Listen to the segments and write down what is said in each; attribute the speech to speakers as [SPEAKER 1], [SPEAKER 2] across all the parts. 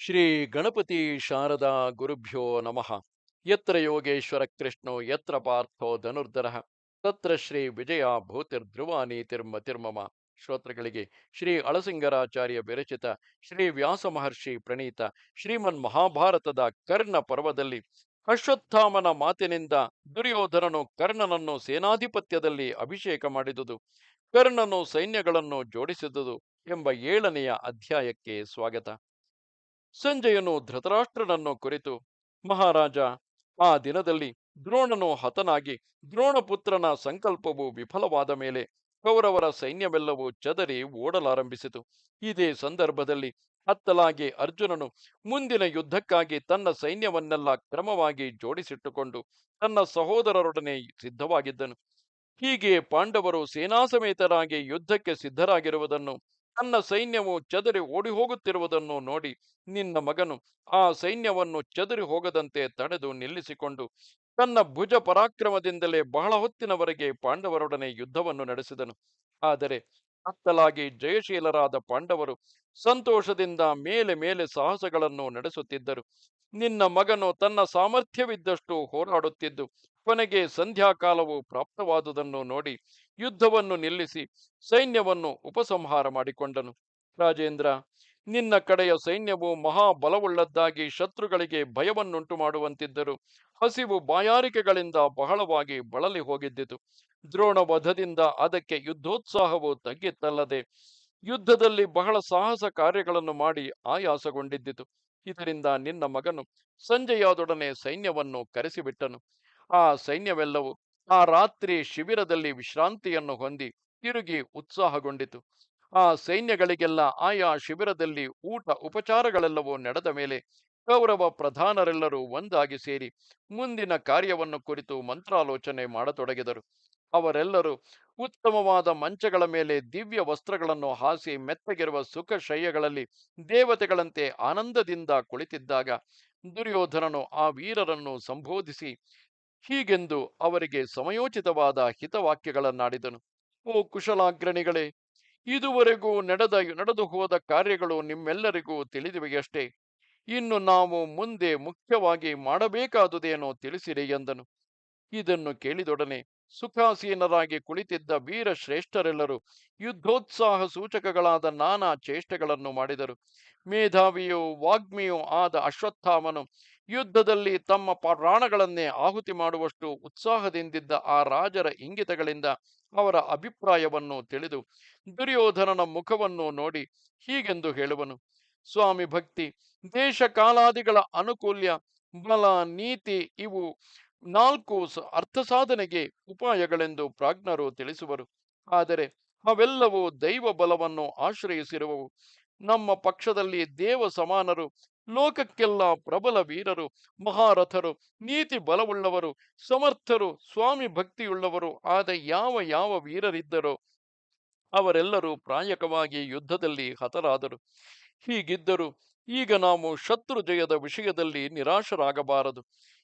[SPEAKER 1] ಶ್ರೀ ಗಣಪತಿ ಶಾರದಾ ಗುರುಭ್ಯೋ ನಮಃ. ಯತ್ರ ಯೋಗೇಶ್ವರ ಕೃಷ್ಣೋ, ಯತ್ರ ಪಾರ್ಥೋ ಧನುರ್ಧರ, ತತ್ರ ಶ್ರೀ ವಿಜಯ ತಿರ್ಮ ತಿರ್ಮಮ. ಶ್ರೋತೃಗಳಿಗೆ ಶ್ರೀ ಅಳಸಿಂಗರಾಚಾರ್ಯ ವಿರಚಿತ ಶ್ರೀ ವ್ಯಾಸ ಮಹರ್ಷಿ ಪ್ರಣೀತ ಶ್ರೀಮನ್ ಮಹಾಭಾರತದ ಕರ್ಣ ಪರ್ವದಲ್ಲಿ ಅಶ್ವತ್ಥಾಮನ ಮಾತಿನಿಂದ ದುರ್ಯೋಧನನು ಕರ್ಣನನ್ನು ಸೇನಾಧಿಪತ್ಯದಲ್ಲಿ ಅಭಿಷೇಕ ಮಾಡಿದುದು, ಕರ್ಣನು ಸೈನ್ಯಗಳನ್ನು ಜೋಡಿಸಿದುದು ಎಂಬ ಏಳನೆಯ ಅಧ್ಯಾಯಕ್ಕೆ ಸ್ವಾಗತ. ಸಂಜಯನು ಧೃತರಾಷ್ಟ್ರನನ್ನು ಕುರಿತು, ಮಹಾರಾಜ, ಆ ದಿನದಲ್ಲಿ ದ್ರೋಣನು ಹತನಾಗಿ ದ್ರೋಣಪುತ್ರನ ಸಂಕಲ್ಪವು ವಿಫಲವಾದ ಮೇಲೆ ಕೌರವರ ಸೈನ್ಯವೆಲ್ಲವೂ ಚದರಿ ಓಡಲಾರಂಭಿಸಿತು. ಇದೇ ಸಂದರ್ಭದಲ್ಲಿ ಹತ್ತಲಾಗಿ ಅರ್ಜುನನು ಮುಂದಿನ ಯುದ್ಧಕ್ಕಾಗಿ ತನ್ನ ಸೈನ್ಯವನ್ನೆಲ್ಲ ಕ್ರಮವಾಗಿ ಜೋಡಿಸಿಟ್ಟುಕೊಂಡು ತನ್ನ ಸಹೋದರರೊಡನೆ ಸಿದ್ಧವಾಗಿದ್ದನು. ಹೀಗೆ ಪಾಂಡವರು ಸೇನಾಸಮೇತರಾಗಿ ಯುದ್ಧಕ್ಕೆ ಸಿದ್ಧರಾಗಿರುವುದನ್ನು ತನ್ನ ಸೈನ್ಯವು ಚದರಿ ಓಡಿ ಹೋಗುತ್ತಿರುವುದನ್ನು ನೋಡಿ ನಿನ್ನ ಮಗನು ಆ ಸೈನ್ಯವನ್ನು ಚದರಿ ಹೋಗದಂತೆ ತಡೆದು ನಿಲ್ಲಿಸಿಕೊಂಡು ತನ್ನ ಭುಜ ಪರಾಕ್ರಮದಿಂದಲೇ ಬಹಳ ಹೊತ್ತಿನವರೆಗೆ ಪಾಂಡವರೊಡನೆ ಯುದ್ಧವನ್ನು ನಡೆಸಿದನು. ಆದರೆ ಅತ್ತಲಾಗಿ ಜಯಶೀಲರಾದ ಪಾಂಡವರು ಸಂತೋಷದಿಂದ ಮೇಲೆ ಮೇಲೆ ಸಾಹಸಗಳನ್ನು ನಡೆಸುತ್ತಿದ್ದರು. ನಿನ್ನ ಮಗನು ತನ್ನ ಸಾಮರ್ಥ್ಯವಿದ್ದಷ್ಟು ಹೋರಾಡುತ್ತಿದ್ದು ಕೊನೆಗೆ ಸಂಧ್ಯಾಕಾಲವು ಪ್ರಾಪ್ತವಾದುದನ್ನು ನೋಡಿ ಯುದ್ಧವನ್ನು ನಿಲ್ಲಿಸಿ ಸೈನ್ಯವನ್ನು ಉಪಸಂಹಾರ ಮಾಡಿಕೊಂಡನು. ರಾಜೇಂದ್ರ, ನಿನ್ನ ಕಡೆಯ ಸೈನ್ಯವು ಮಹಾಬಲವುಳ್ಳದ್ದಾಗಿ ಶತ್ರುಗಳಿಗೆ ಭಯವನ್ನುಂಟು ಮಾಡುವಂತಿದ್ದರು ಹಸಿವು ಬಾಯಾರಿಕೆಗಳಿಂದ ಬಹಳವಾಗಿ ಬಳಲಿ ಹೋಗಿದ್ದಿತು. ದ್ರೋಣ ವಧದಿಂದ ಅದಕ್ಕೆ ಯುದ್ಧೋತ್ಸಾಹವು ತಗ್ಗಿತ್ತಲ್ಲದೆ ಯುದ್ಧದಲ್ಲಿ ಬಹಳ ಸಾಹಸ ಕಾರ್ಯಗಳನ್ನು ಮಾಡಿ ಆಯಾಸಗೊಂಡಿದ್ದಿತು. ಇದರಿಂದ ನಿನ್ನ ಮಗನು ಸಂಜೆಯಾದೊಡನೆ ಸೈನ್ಯವನ್ನು ಕರೆಸಿಬಿಟ್ಟನು. ಆ ಸೈನ್ಯವೆಲ್ಲವೂ ಆ ರಾತ್ರಿ ಶಿಬಿರದಲ್ಲಿ ವಿಶ್ರಾಂತಿಯನ್ನು ಹೊಂದಿ ತಿರುಗಿ ಉತ್ಸಾಹಗೊಂಡಿತು. ಆ ಸೈನ್ಯಗಳಿಗೆಲ್ಲ ಆಯಾ ಶಿಬಿರದಲ್ಲಿ ಊಟ ಉಪಚಾರಗಳೆಲ್ಲವೂ ನಡೆದ ಮೇಲೆ ಕೌರವ ಪ್ರಧಾನರೆಲ್ಲರೂ ಒಂದಾಗಿ ಸೇರಿ ಮುಂದಿನ ಕಾರ್ಯವನ್ನು ಕುರಿತು ಮಂತ್ರಾಲೋಚನೆ ಮಾಡತೊಡಗಿದರು. ಅವರೆಲ್ಲರೂ ಉತ್ತಮವಾದ ಮಂಚಗಳ ಮೇಲೆ ದಿವ್ಯ ವಸ್ತ್ರಗಳನ್ನು ಹಾಸಿ ಮೆತ್ತಗಿರುವ ಸುಖ ಶಯ್ಯಗಳಲ್ಲಿ ದೇವತೆಗಳಂತೆ ಆನಂದದಿಂದ ಕುಳಿತಿದ್ದಾಗ ದುರ್ಯೋಧನನು ಆ ವೀರರನ್ನು ಸಂಬೋಧಿಸಿ ಹೀಗೆಂದು ಅವರಿಗೆ ಸಮಯೋಚಿತವಾದ ಹಿತವಾಕ್ಯಗಳನ್ನಾಡಿದನು. ಓ ಕುಶಲಾಗ್ರಣಿಗಳೇ, ಇದುವರೆಗೂ ನಡೆದ, ನಡೆದು ಹೋದ ಕಾರ್ಯಗಳು ನಿಮ್ಮೆಲ್ಲರಿಗೂ ತಿಳಿದಿವೆಯಷ್ಟೇ. ಇನ್ನು ನಾವು ಮುಂದೆ ಮುಖ್ಯವಾಗಿ ಮಾಡಬೇಕಾದುದೇನೋ ತಿಳಿಸಿರಿ ಎಂದನು. ಇದನ್ನು ಕೇಳಿದೊಡನೆ ಸುಖಾಸೀನರಾಗಿ ಕುಳಿತಿದ್ದ ವೀರ ಶ್ರೇಷ್ಠರೆಲ್ಲರೂ ಯುದ್ಧೋತ್ಸಾಹ ಸೂಚಕಗಳಾದ ನಾನಾ ಚೇಷ್ಟೆಗಳನ್ನು ಮಾಡಿದರು. ಮೇಧಾವಿಯೂ ವಾಗ್ಮಿಯೂ ಆದ ಅಶ್ವತ್ಥಾಮನು ಯುದ್ಧದಲ್ಲಿ ತಮ್ಮ ಪ್ರಾಣಗಳನ್ನೇ ಆಹುತಿ ಮಾಡುವಷ್ಟು ಉತ್ಸಾಹದಿಂದಿದ್ದ ಆ ರಾಜರ ಇಂಗಿತಗಳಿಂದ ಅವರ ಅಭಿಪ್ರಾಯವನ್ನು ತಿಳಿದು ದುರ್ಯೋಧನನ ಮುಖವನ್ನು ನೋಡಿ ಹೀಗೆಂದು ಹೇಳುವನು. ಸ್ವಾಮಿ ಭಕ್ತಿ, ದೇಶ ಕಾಲಾದಿಗಳ ಅನುಕೂಲ್ಯ, ಬಲ, ನೀತಿ ಇವು ನಾಲ್ಕು ಅರ್ಥ ಸಾಧನೆಗೆ ಉಪಾಯಗಳೆಂದು ಪ್ರಾಜ್ಞರು ತಿಳಿಸುವರು. ಆದರೆ ಅವೆಲ್ಲವೂ ದೈವ ಬಲವನ್ನು ಆಶ್ರಯಿಸಿರುವವು. ನಮ್ಮ ಪಕ್ಷದಲ್ಲಿ ದೇವ ಸಮಾನರು ಲೋಕಕ್ಕೆಲ್ಲ ಪ್ರಬಲ ವೀರರು, ಮಹಾರಥರು, ನೀತಿ ಬಲವುಳ್ಳವರು, ಸಮರ್ಥರು, ಸ್ವಾಮಿ ಭಕ್ತಿಯುಳ್ಳವರು. ಆದ ಯಾವ ಯಾವ ವೀರರಿದ್ದರೋ, ಅವರೆಲ್ಲರೂ ಪ್ರಾಯಕವಾಗಿ ಯುದ್ಧದಲ್ಲಿ ಹತರಾದರು. ಹೀಗಿದ್ದರು. ಈಗ ನಾವು ಶತ್ರು ಜಯದ ವಿಷಯದಲ್ಲಿ ನಿರಾಶರಾಗಬಾರದು.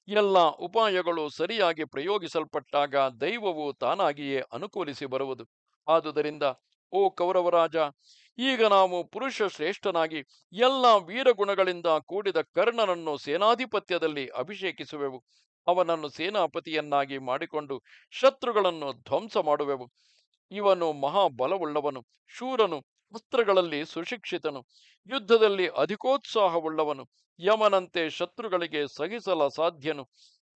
[SPEAKER 1] ಎಲ್ಲ ಉಪಾಯಗಳು ಸರಿಯಾಗಿ ಪ್ರಯೋಗಿಸಲ್ಪಟ್ಟಾಗ ದೈವವು ತಾನಾಗಿಯೇ ಅನುಕೂಲಿಸಿ ಬರುವುದು. ಆದುದರಿಂದ, ಓ ಕೌರವರಾಜ ಈಗ ನಾವು ಪುರುಷ ಶ್ರೇಷ್ಠನಾಗಿ ಎಲ್ಲ ವೀರಗುಣಗಳಿಂದ ಕೂಡಿದ ಕರ್ಣನನ್ನು ಸೇನಾಧಿಪತ್ಯದಲ್ಲಿ ಅಭಿಷೇಕಿಸುವೆವು. ಅವನನ್ನು ಸೇನಾಪತಿಯನ್ನಾಗಿ ಮಾಡಿಕೊಂಡು ಶತ್ರುಗಳನ್ನು ಧ್ವಂಸ ಮಾಡುವೆವು. ಇವನು ಮಹಾಬಲವುಳ್ಳವನು, ಶೂರನು ಅಸ್ತ್ರಗಳಲ್ಲಿ ಸುಶಿಕ್ಷಿತನು, ಯುದ್ಧದಲ್ಲಿ ಅಧಿಕೋತ್ಸಾಹವುಳ್ಳವನು, ಯಮನಂತೆ ಶತ್ರುಗಳಿಗೆ ಸಹಿಸಲ ಸಾಧ್ಯನು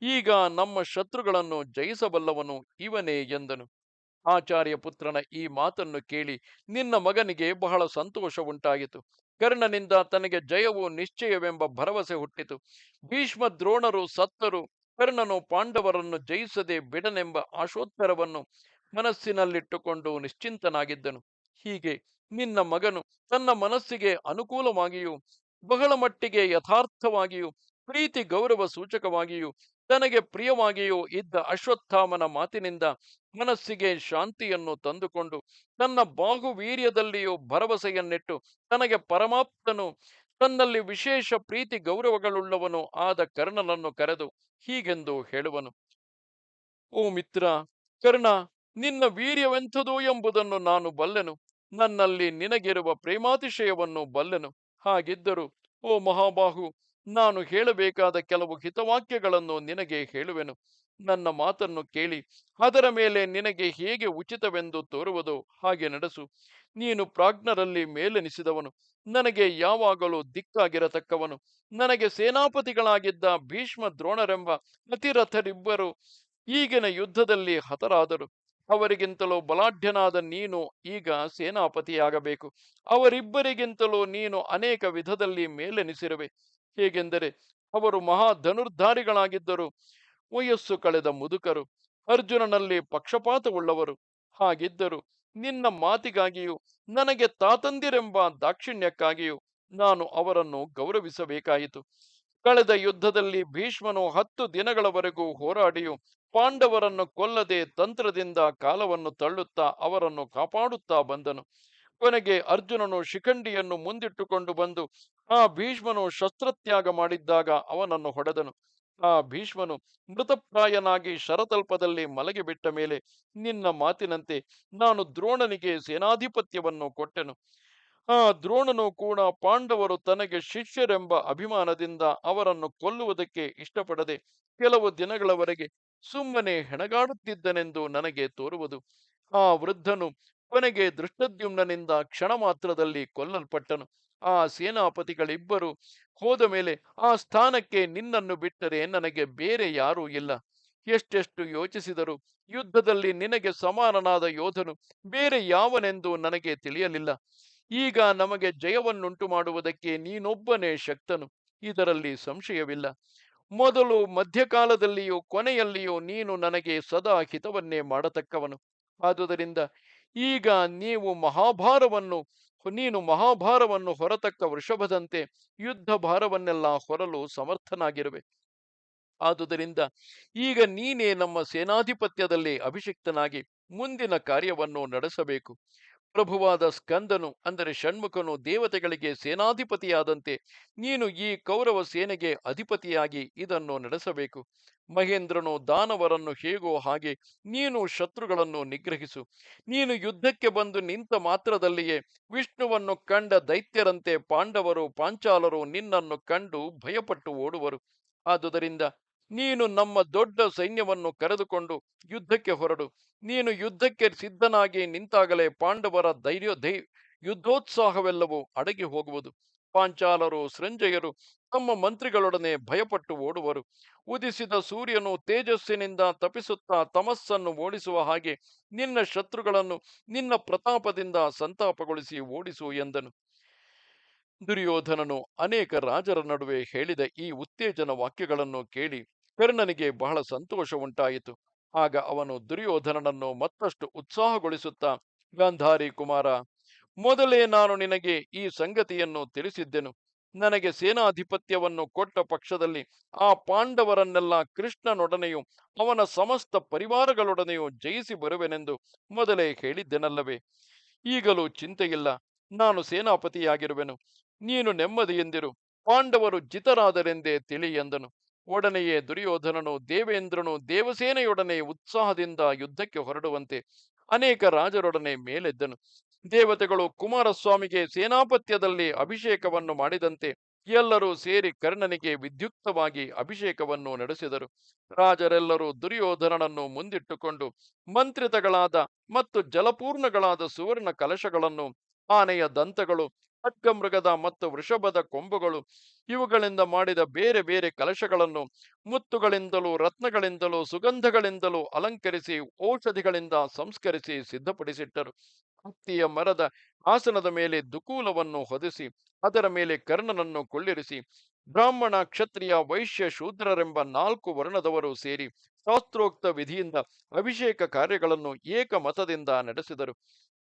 [SPEAKER 1] ಈಗ ನಮ್ಮ ಶತ್ರುಗಳನ್ನು ಜಯಿಸಬಲ್ಲವನು ಇವನೇ ಎಂದನು. ಆಚಾರ್ಯ ಪುತ್ರನ ಈ ಮಾತನ್ನು ಕೇಳಿ ನಿನ್ನ ಮಗನಿಗೆ ಬಹಳ ಸಂತೋಷ ಉಂಟಾಯಿತು. ಕರ್ಣನಿಂದ ತನಗೆ ಜಯವು ನಿಶ್ಚಯವೆಂಬ ಭರವಸೆ ಹುಟ್ಟಿತು. ಭೀಷ್ಮ ದ್ರೋಣರು ಸತ್ತರು ಕರ್ಣನು ಪಾಂಡವರನ್ನು ಜಯಿಸದೆ ಬಿಡನೆಂಬ ಆಶೋತ್ತರವನ್ನು ಮನಸ್ಸಿನಲ್ಲಿಟ್ಟುಕೊಂಡು ನಿಶ್ಚಿಂತನಾಗಿದ್ದನು. ಹೀಗೆ ನಿನ್ನ ಮಗನು ತನ್ನ ಮನಸ್ಸಿಗೆ ಅನುಕೂಲವಾಗಿಯೂ ಬಹಳ ಮಟ್ಟಿಗೆ ಯಥಾರ್ಥವಾಗಿಯೂ ಪ್ರೀತಿ ಗೌರವ ಸೂಚಕವಾಗಿಯೂ ತನಗೆ ಪ್ರಿಯವಾಗಿಯೂ ಇದ್ದ ಅಶ್ವತ್ಥಾಮನ ಮಾತಿನಿಂದ ಮನಸ್ಸಿಗೆ ಶಾಂತಿಯನ್ನು ತಂದುಕೊಂಡು ತನ್ನ ಬಾಹುವೀರ್ಯದಲ್ಲಿಯೂ ಭರವಸೆಯನ್ನಿಟ್ಟು ತನಗೆ ಪರಮಾಪ್ತನು ತನ್ನಲ್ಲಿ ವಿಶೇಷ ಪ್ರೀತಿ ಗೌರವಗಳುಳ್ಳವನು ಆದ ಕರ್ಣನನ್ನು ಕರೆದು ಹೀಗೆಂದು ಹೇಳುವನು. ಓ ಮಿತ್ರ, ಕರ್ಣ, ನಿನ್ನ ವೀರ್ಯವೆಂಥದು ಎಂಬುದನ್ನು ನಾನು ಬಲ್ಲೆನು. ನನ್ನಲ್ಲಿ ನಿನಗಿರುವ ಪ್ರೇಮಾತಿಶಯವನ್ನು ಬಲ್ಲೆನು. ಹಾಗಿದ್ದರೂ, ಓ ಮಹಾಬಾಹು ನಾನು ಹೇಳಬೇಕಾದ ಕೆಲವು ಹಿತವಾಕ್ಯಗಳನ್ನು ನಿನಗೆ ಹೇಳುವೆನು. ನನ್ನ ಮಾತನ್ನು ಕೇಳಿ, ಅದರ ಮೇಲೆ ನಿನಗೆ ಹೇಗೆ ಉಚಿತವೆಂದು ತೋರುವುದು ಹಾಗೆ ನಡೆಸು. ನೀನು ಪ್ರಾಜ್ಞರಲ್ಲಿ ಮೇಲೆನಿಸಿದವನು. ನನಗೆ ಯಾವಾಗಲೂ ದಿಕ್ಕಾಗಿರತಕ್ಕವನು. ನನಗೆ ಸೇನಾಪತಿಗಳಾಗಿದ್ದ ಭೀಷ್ಮ ದ್ರೋಣರೆಂಬ ಅತಿರಥರಿಬ್ಬರು ಈಗಿನ ಯುದ್ಧದಲ್ಲಿ ಹತರಾದರು. ಅವರಿಗಿಂತಲೂ ಬಲಾಢ್ಯನಾದ ನೀನು ಈಗ ಸೇನಾಪತಿಯಾಗಬೇಕು. ಅವರಿಬ್ಬರಿಗಿಂತಲೂ ನೀನು ಅನೇಕ ವಿಧದಲ್ಲಿ ಮೇಲೆನಿಸಿರುವೆ. ಹೇಗೆಂದರೆ ಅವರು ಮಹಾ ಧನುರ್ಧಾರಿಗಳಾಗಿದ್ದರು ವಯಸ್ಸು ಕಳೆದ ಮುದುಕರು, ಅರ್ಜುನನಲ್ಲಿ ಪಕ್ಷಪಾತವುಳ್ಳವರು ಹಾಗಿದ್ದರು. ನಿನ್ನ ಮಾತಿಗಾಗಿಯೂ, ನನಗೆ ತಾತಂದಿರೆಂಬ ದಾಕ್ಷಿಣ್ಯಕ್ಕಾಗಿಯೂ ನಾನು ಅವರನ್ನು ಗೌರವಿಸಬೇಕಾಯಿತು. ಕಳೆದ ಯುದ್ಧದಲ್ಲಿ ಭೀಷ್ಮನು ಹತ್ತು ದಿನಗಳವರೆಗೂ ಹೋರಾಡಿಯು, ಪಾಂಡವರನ್ನು ಕೊಲ್ಲದೆ ತಂತ್ರದಿಂದ ಕಾಲವನ್ನು ತಳ್ಳುತ್ತಾ ಅವರನ್ನು ಕಾಪಾಡುತ್ತಾ ಬಂದನು. ಕೊನೆಗೆ ಅರ್ಜುನನು ಶಿಖಂಡಿಯನ್ನು ಮುಂದಿಟ್ಟುಕೊಂಡು ಬಂದು, ಆ ಭೀಷ್ಮನು ಶಸ್ತ್ರತ್ಯಾಗ ಮಾಡಿದ್ದಾಗ ಅವನನ್ನು ಹೊಡೆದನು. ಆ ಭೀಷ್ಮನು ಮೃತಪ್ರಾಯನಾಗಿ ಶರತಲ್ಪದಲ್ಲಿ ಮಲಗಿಬಿಟ್ಟ ಮೇಲೆ ನಿನ್ನ ಮಾತಿನಂತೆ ನಾನು ದ್ರೋಣನಿಗೆ ಸೇನಾಧಿಪತ್ಯವನ್ನು ಕೊಟ್ಟೆನು. ಆ ದ್ರೋಣನು ಕೂಡ ಪಾಂಡವರು ತನಗೆ ಶಿಷ್ಯರೆಂಬ ಅಭಿಮಾನದಿಂದ ಅವರನ್ನು ಕೊಲ್ಲುವುದಕ್ಕೆ ಇಷ್ಟಪಡದೆ ಕೆಲವು ದಿನಗಳವರೆಗೆ ಸುಮ್ಮನೆ ಹೆಣಗಾಡುತ್ತಿದ್ದನೆಂದು ನನಗೆ ತೋರುವುದು. ಆ ವೃದ್ಧನು ಕೊನೆಗೆ ದೃಷ್ಟದ್ಯುಮ್ನಿಂದ ಕ್ಷಣ ಮಾತ್ರದಲ್ಲಿ ಕೊಲ್ಲಲ್ಪಟ್ಟನು. ಆ ಸೇನಾಪತಿಗಳಿಬ್ಬರು ಹೋದ ಮೇಲೆ ಆ ಸ್ಥಾನಕ್ಕೆ ನಿನ್ನನ್ನು ಬಿಟ್ಟರೆ ನನಗೆ ಬೇರೆ ಯಾರೂ ಇಲ್ಲ. ಎಷ್ಟೆಷ್ಟು ಯೋಚಿಸಿದರು ಯುದ್ಧದಲ್ಲಿ ನಿನಗೆ ಸಮಾನನಾದ ಯೋಧನು ಬೇರೆ ಯಾವನೆಂದು ನನಗೆ ತಿಳಿಯಲಿಲ್ಲ. ಈಗ ನಮಗೆ ಜಯವನ್ನುಂಟು ಮಾಡುವುದಕ್ಕೆ ನೀನೊಬ್ಬನೇ ಶಕ್ತನು. ಇದರಲ್ಲಿ ಸಂಶಯವಿಲ್ಲ. ಮೊದಲು ಮಧ್ಯಕಾಲದಲ್ಲಿಯೂ ಕೊನೆಯಲ್ಲಿಯೂ ನೀನು ನನಗೆ ಸದಾ ಹಿತವನ್ನೇ ಮಾಡತಕ್ಕವನು. ಆದುದರಿಂದ ಈಗ ನೀವು ಮಹಾಭಾರವನ್ನು, ನೀನು ಮಹಾಭಾರವನ್ನು ಹೊರತಕ್ಕ ವೃಷಭದಂತೆ ಯುದ್ಧ ಭಾರವನ್ನೆಲ್ಲ ಹೊರಲು ಸಮರ್ಥನಾಗಿರುವೆ. ಆದುದರಿಂದ ಈಗ ನೀನೇ ನಮ್ಮ ಸೇನಾಧಿಪತ್ಯದಲ್ಲಿ ಅಭಿಷಿಕ್ತನಾಗಿ ಮುಂದಿನ ಕಾರ್ಯವನ್ನು ನಡೆಸಬೇಕು. ಪ್ರಭುವಾದ ಸ್ಕಂದನು, ಅಂದರೆ ಷಣ್ಮುಖನು, ದೇವತೆಗಳಿಗೆ ಸೇನಾಧಿಪತಿಯಾದಂತೆ, ನೀನು ಈ ಕೌರವ ಸೇನೆಗೆ ಅಧಿಪತಿಯಾಗಿ ಇದನ್ನು ನಡೆಸಬೇಕು. ಮಹೇಂದ್ರನು ದಾನವರನ್ನು ಹೇಗೋ ಹಾಗೆ ನೀನು ಶತ್ರುಗಳನ್ನು ನಿಗ್ರಹಿಸು. ನೀನು ಯುದ್ಧಕ್ಕೆ ಬಂದು ನಿಂತ ಮಾತ್ರದಲ್ಲಿಯೇ ವಿಷ್ಣುವನ್ನು ಕಂಡ ದೈತ್ಯರಂತೆ ಪಾಂಡವರು, ಪಾಂಚಾಲರು ನಿನ್ನನ್ನು ಕಂಡು ಭಯಪಟ್ಟು ಓಡುವರು. ಆದುದರಿಂದ ನೀನು ನಮ್ಮ ದೊಡ್ಡ ಸೈನ್ಯವನ್ನು ಕರೆದುಕೊಂಡು ಯುದ್ಧಕ್ಕೆ ಹೊರಡು. ನೀನು ಯುದ್ಧಕ್ಕೆ ಸಿದ್ಧನಾಗಿ ನಿಂತಾಗಲೇ ಪಾಂಡವರ ಧೈರ್ಯ ಧೈ, ಯುದ್ಧೋತ್ಸಾಹವೆಲ್ಲವೂ ಅಡಗಿ ಹೋಗುವುದು. ಪಾಂಚಾಲರು, ಸೃಂಜಯರು ತಮ್ಮ ಮಂತ್ರಿಗಳೊಡನೆ ಭಯಪಟ್ಟು ಓಡುವರು. ಉದಿಸಿದ ಸೂರ್ಯನು ತೇಜಸ್ಸಿನಿಂದ ತಪಿಸುತ್ತಾ ತಮಸ್ಸನ್ನು ಓಡಿಸುವ ಹಾಗೆ ನಿನ್ನ ಶತ್ರುಗಳನ್ನು ನಿನ್ನ ಪ್ರತಾಪದಿಂದ ಸಂತಾಪಗೊಳಿಸಿ ಓಡಿಸು ಎಂದನು. ದುರ್ಯೋಧನನು ಅನೇಕ ರಾಜರ ನಡುವೆ ಹೇಳಿದ ಈ ಉತ್ತೇಜನ ವಾಕ್ಯಗಳನ್ನು ಕೇಳಿ ಕರ್ಣನಿಗೆ ಬಹಳ ಸಂತೋಷ ಉಂಟಾಯಿತು. ಆಗ ಅವನು ದುರ್ಯೋಧನನನ್ನು ಮತ್ತಷ್ಟು ಉತ್ಸಾಹಗೊಳಿಸುತ್ತಾ, ಗಾಂಧಾರಿ ಕುಮಾರ, ಮೊದಲೇ ನಾನು ನಿನಗೆ ಈ ಸಂಗತಿಯನ್ನು ತಿಳಿಸಿದ್ದೆನು. ನನಗೆ ಸೇನಾಧಿಪತ್ಯವನ್ನು ಕೊಟ್ಟ ಪಕ್ಷದಲ್ಲಿ ಆ ಪಾಂಡವರನ್ನೆಲ್ಲ ಕೃಷ್ಣನೊಡನೆಯೂ, ಅವನ ಸಮಸ್ತ ಪರಿವಾರಗಳೊಡನೆಯೂ ಜಯಿಸಿ ಬರುವೆನೆಂದು ಮೊದಲೇ ಹೇಳಿದ್ದೆನಲ್ಲವೇ. ಈಗಲೂ ಚಿಂತೆಯಿಲ್ಲ. ನಾನು ಸೇನಾಪತಿಯಾಗಿರುವೆನು. ನೀನು ನೆಮ್ಮದಿಯೆಂದಿರು. ಪಾಂಡವರು ಜಿತರಾದರೆಂದೇ ತಿಳಿ ಎಂದನು. ಒಡನೆಯೇ ದುರ್ಯೋಧನನು, ದೇವೇಂದ್ರನು, ದೇವಸೇನೆಯೊಡನೆ ಉತ್ಸಾಹದಿಂದ ಯುದ್ಧಕ್ಕೆ ಹೊರಡುವಂತೆ ಅನೇಕ ರಾಜರೊಡನೆ ಮೇಲೆದ್ದನು. ದೇವತೆಗಳು ಕುಮಾರಸ್ವಾಮಿಗೆ ಸೇನಾಪತ್ಯದಲ್ಲಿ ಅಭಿಷೇಕವನ್ನು ಮಾಡಿದಂತೆ ಎಲ್ಲರೂ ಸೇರಿ ಕರ್ಣನಿಗೆ ವಿದ್ಯುಕ್ತವಾಗಿ ಅಭಿಷೇಕವನ್ನು ನಡೆಸಿದರು. ರಾಜರೆಲ್ಲರೂ ದುರ್ಯೋಧನನನ್ನು ಮುಂದಿಟ್ಟುಕೊಂಡು ಮಂತ್ರಿತಗಳಾದ ಮತ್ತು ಜಲಪೂರ್ಣಗಳಾದ ಸುವರ್ಣ ಕಲಶಗಳನ್ನು, ಆನೆಯ ದಂತಗಳು ಖಡ್ಗಮೃಗದ ಮತ್ತು ವೃಷಭದ ಕೊಂಬುಗಳು, ಇವುಗಳಿಂದ ಮಾಡಿದ ಬೇರೆ ಬೇರೆ ಕಲಶಗಳನ್ನು ಮುತ್ತುಗಳಿಂದಲೂ, ರತ್ನಗಳಿಂದಲೂ, ಸುಗಂಧಗಳಿಂದಲೂ ಅಲಂಕರಿಸಿ, ಔಷಧಿಗಳಿಂದ ಸಂಸ್ಕರಿಸಿ ಸಿದ್ಧಪಡಿಸಿಟ್ಟರು. ಹತ್ತಿಯ ಮರದ ಆಸನದ ಮೇಲೆ ದುಕೂಲವನ್ನು ಹೊದಿಸಿ, ಅದರ ಮೇಲೆ ಕರ್ಣನನ್ನು ಕೊಳ್ಳಿರಿಸಿ, ಬ್ರಾಹ್ಮಣ ಕ್ಷತ್ರಿಯ ವೈಶ್ಯ ಶೂದ್ರರೆಂಬ ನಾಲ್ಕು ವರ್ಣದವರು ಸೇರಿ ಶಾಸ್ತ್ರೋಕ್ತ ವಿಧಿಯಿಂದ ಅಭಿಷೇಕ ಕಾರ್ಯಗಳನ್ನು ಏಕಮತದಿಂದ ನಡೆಸಿದರು.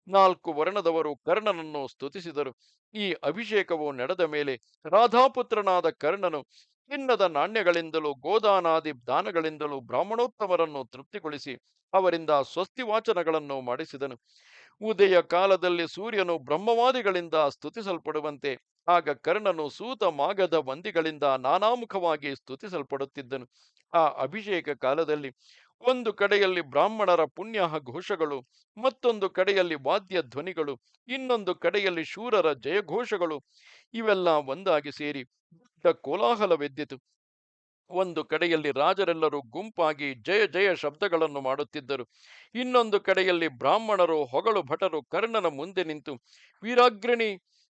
[SPEAKER 1] ನಾಲ್ಕು ವರ್ಣದವರು ಕರ್ಣನನ್ನು ಸ್ತುತಿಸಿದರು. ಈ ಅಭಿಷೇಕವು ನಡೆದ ಮೇಲೆ ರಾಧಾಪುತ್ರನಾದ ಕರ್ಣನು ಚಿನ್ನದ ನಾಣ್ಯಗಳಿಂದಲೂ ಗೋದಾನಾದಿ ದಾನಗಳಿಂದಲೂ ಬ್ರಾಹ್ಮಣೋತ್ತಮರನ್ನು ತೃಪ್ತಿಗೊಳಿಸಿ ಅವರಿಂದ ಸ್ವಸ್ತಿ ವಾಚನಗಳನ್ನು ಮಾಡಿಸಿದನು. ಉದಯ ಕಾಲದಲ್ಲಿ ಸೂರ್ಯನು ಬ್ರಹ್ಮವಾದಿಗಳಿಂದ ಸ್ತುತಿಸಲ್ಪಡುವಂತೆ ಆಗ ಕರ್ಣನು ಸೂತ ಮಾಗದ ವಂದಿಗಳಿಂದ ನಾನಾಮುಖವಾಗಿ ಸ್ತುತಿಸಲ್ಪಡುತ್ತಿದ್ದನು. ಆ ಅಭಿಷೇಕ ಕಾಲದಲ್ಲಿ ಒಂದು ಕಡೆಯಲ್ಲಿ ಬ್ರಾಹ್ಮಣರ ಪುಣ್ಯ ಘೋಷಗಳು, ಮತ್ತೊಂದು ಕಡೆಯಲ್ಲಿ ವಾದ್ಯ ಧ್ವನಿಗಳು, ಇನ್ನೊಂದು ಕಡೆಯಲ್ಲಿ ಶೂರರ ಜಯಘೋಷಗಳು, ಇವೆಲ್ಲ ಒಂದಾಗಿ ಸೇರಿ ದೊಡ್ಡ ಕೋಲಾಹಲವೆದ್ದಿತು. ಒಂದು ಕಡೆಯಲ್ಲಿ ರಾಜರೆಲ್ಲರೂ ಗುಂಪಾಗಿ ಜಯ ಜಯ ಶಬ್ದಗಳನ್ನು ಮಾಡುತ್ತಿದ್ದರು. ಇನ್ನೊಂದು ಕಡೆಯಲ್ಲಿ ಬ್ರಾಹ್ಮಣರು, ಹೊಗಳು ಭಟರು ಕರ್ಣನ ಮುಂದೆ ನಿಂತು, ವೀರಾಗ್ರಣಿ,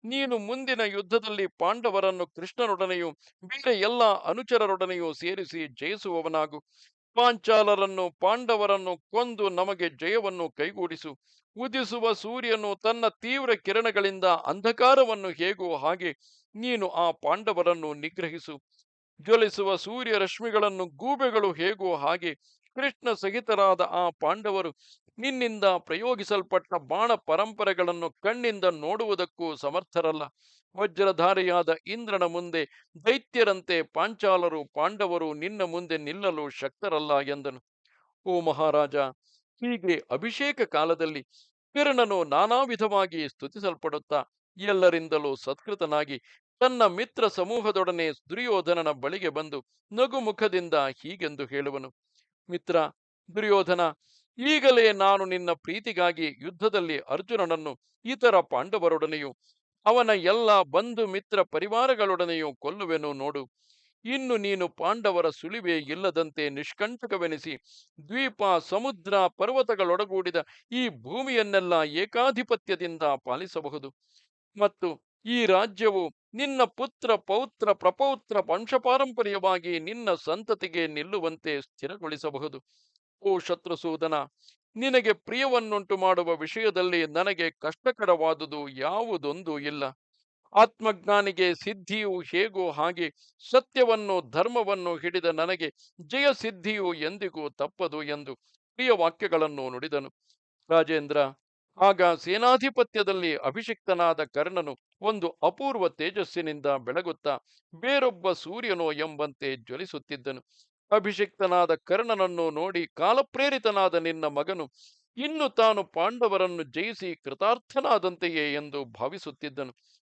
[SPEAKER 1] ನೀನು ಮುಂದಿನ ಯುದ್ಧದಲ್ಲಿ ಪಾಂಡವರನ್ನು ಕೃಷ್ಣನೊಡನೆಯೂ ಬೇರೆ ಎಲ್ಲ ಅನುಚರರೊಡನೆಯೂ ಸೇರಿಸಿ ಜಯಿಸುವವನಾಗು. ಪಾಂಚಾಲರನ್ನು, ಪಾಂಡವರನ್ನು ಕೊಂದು ನಮಗೆ ಜಯವನ್ನು ಕೈಗೂಡಿಸು. ಉದಿಸುವ ಸೂರ್ಯನು ತನ್ನ ತೀವ್ರ ಕಿರಣಗಳಿಂದ ಅಂಧಕಾರವನ್ನು ಹೇಗೋ ಹಾಗೆ ನೀನು ಆ ಪಾಂಡವರನ್ನು ನಿಗ್ರಹಿಸು. ಜ್ವಲಿಸುವ ಸೂರ್ಯ ರಶ್ಮಿಗಳನ್ನು ಗೂಬೆಗಳು ಹೇಗೋ ಹಾಗೆ ಕೃಷ್ಣ ಸಹಿತರಾದ ಆ ಪಾಂಡವರು ನಿನ್ನಿಂದ ಪ್ರಯೋಗಿಸಲ್ಪಟ್ಟ ಬಾಣ ಪರಂಪರೆಗಳನ್ನು ಕಣ್ಣಿಂದ ನೋಡುವುದಕ್ಕೂ ಸಮರ್ಥರಲ್ಲ. ವಜ್ರಧಾರಿಯಾದ ಇಂದ್ರನ ಮುಂದೆ ದೈತ್ಯರಂತೆ ಪಾಂಚಾಲರು ಪಾಂಡವರು ನಿನ್ನ ಮುಂದೆ ನಿಲ್ಲಲು ಶಕ್ತರಲ್ಲ ಎಂದನು. ಓ ಮಹಾರಾಜ, ಹೀಗೆ ಅಭಿಷೇಕ ಕಾಲದಲ್ಲಿ ಕಿರಣನು ನಾನಾ ವಿಧವಾಗಿ ಸ್ತುತಿಸಲ್ಪಡುತ್ತಾ ಎಲ್ಲರಿಂದಲೂ ಸತ್ಕೃತನಾಗಿ ತನ್ನ ಮಿತ್ರ ಸಮೂಹದೊಡನೆ ದುರ್ಯೋಧನನ ಬಳಿಗೆ ಬಂದು ನಗುಮುಖದಿಂದ ಹೀಗೆಂದು ಹೇಳುವನು. ಮಿತ್ರ, ದುರ್ಯೋಧನ ಈಗಲೇ ನಾನು ನಿನ್ನ ಪ್ರೀತಿಗಾಗಿ ಯುದ್ಧದಲ್ಲಿ ಅರ್ಜುನನನ್ನು ಇತರ ಪಾಂಡವರೊಡನೆಯೂ, ಅವನ ಎಲ್ಲ ಬಂಧು ಮಿತ್ರ ಪರಿವಾರಗಳೊಡನೆಯೂ ಕೊಲ್ಲುವೆನು ನೋಡು. ಇನ್ನು ನೀನು ಪಾಂಡವರ ಸುಳಿವೆ ಇಲ್ಲದಂತೆ ನಿಷ್ಕಂಟಕವೆನಿಸಿ, ದ್ವೀಪ, ಸಮುದ್ರ, ಪರ್ವತಗಳೊಡಗೂಡಿದ ಈ ಭೂಮಿಯನ್ನೆಲ್ಲ ಏಕಾಧಿಪತ್ಯದಿಂದ ಪಾಲಿಸಬಹುದು. ಮತ್ತು ಈ ರಾಜ್ಯವು ನಿನ್ನ ಪುತ್ರ, ಪೌತ್ರ, ಪ್ರಪೌತ್ರ, ವಂಶಪಾರಂಪರ್ಯವಾಗಿ ನಿನ್ನ ಸಂತತಿಗೆ ನಿಲ್ಲುವಂತೆ ಸ್ಥಿರಗೊಳಿಸಬಹುದು. ಓ ಶತ್ರುಸೂದನ ನಿನಗೆ ಪ್ರಿಯವನ್ನುಂಟು ಮಾಡುವ ವಿಷಯದಲ್ಲಿ ನನಗೆ ಕಷ್ಟಕರವಾದುದು ಯಾವುದೊಂದು ಇಲ್ಲ. ಆತ್ಮಜ್ಞಾನಿಗೆ ಸಿದ್ಧಿಯು ಹೇಗೋ ಹಾಗೆ ಸತ್ಯವನ್ನು, ಧರ್ಮವನ್ನು ಹಿಡಿದ ನನಗೆ ಜಯ ಸಿದ್ಧಿಯು ಎಂದಿಗೂ ತಪ್ಪದು ಎಂದು ಪ್ರಿಯ ವಾಕ್ಯಗಳನ್ನು ನುಡಿದನು. ರಾಜೇಂದ್ರ, ಆಗ ಸೇನಾಧಿಪತ್ಯದಲ್ಲಿ ಅಭಿಷಿಕ್ತನಾದ ಕರ್ಣನು ಒಂದು ಅಪೂರ್ವ ತೇಜಸ್ಸಿನಿಂದ ಬೆಳಗುತ್ತಾ ಬೇರೊಬ್ಬ ಸೂರ್ಯನೋ ಎಂಬಂತೆ ಜ್ವಲಿಸುತ್ತಿದ್ದನು. ಅಭಿಷಿಕ್ತನಾದ ಕರ್ಣನನ್ನು ನೋಡಿ ಕಾಲಪ್ರೇರಿತನಾದ ನಿನ್ನ ಮಗನು, ಇನ್ನು ತಾನು ಪಾಂಡವರನ್ನು ಜಯಿಸಿ ಕೃತಾರ್ಥನಾದಂತೆಯೇ ಎಂದು ಭಾವಿಸುತ್ತಿದ್ದನು.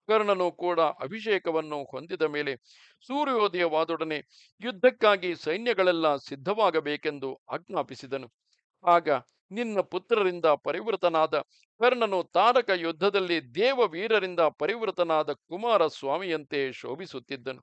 [SPEAKER 1] ಕರ್ಣನು ಕೂಡ ಅಭಿಷೇಕವನ್ನು ಹೊಂದಿದ ಮೇಲೆ ಸೂರ್ಯೋದಯವಾದೊಡನೆ ಯುದ್ಧಕ್ಕಾಗಿ ಸೈನ್ಯಗಳೆಲ್ಲ ಸಿದ್ಧವಾಗಬೇಕೆಂದು ಆಜ್ಞಾಪಿಸಿದನು. ಆಗ ನಿನ್ನ ಪುತ್ರರಿಂದ ಪರಿವೃತನಾದ ಕರ್ಣನು ತಾರಕ ಯುದ್ಧದಲ್ಲಿ ದೇವವೀರರಿಂದ ಪರಿವೃತನಾದ ಕುಮಾರ ಸ್ವಾಮಿಯಂತೆ ಶೋಭಿಸುತ್ತಿದ್ದನು.